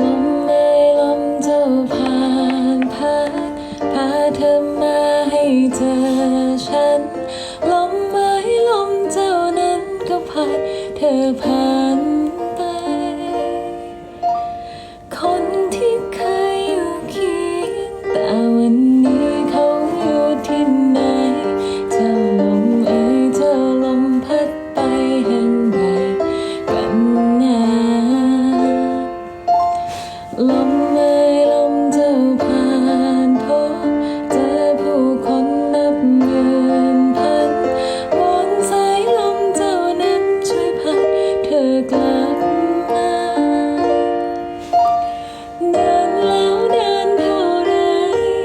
ลมไม่ลมเจ้าผ่านพัดพาเธอมาให้เจอ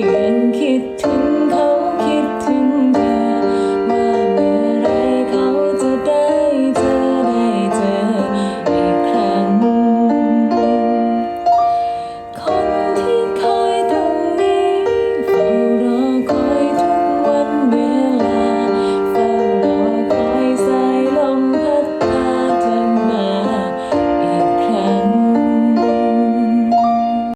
me.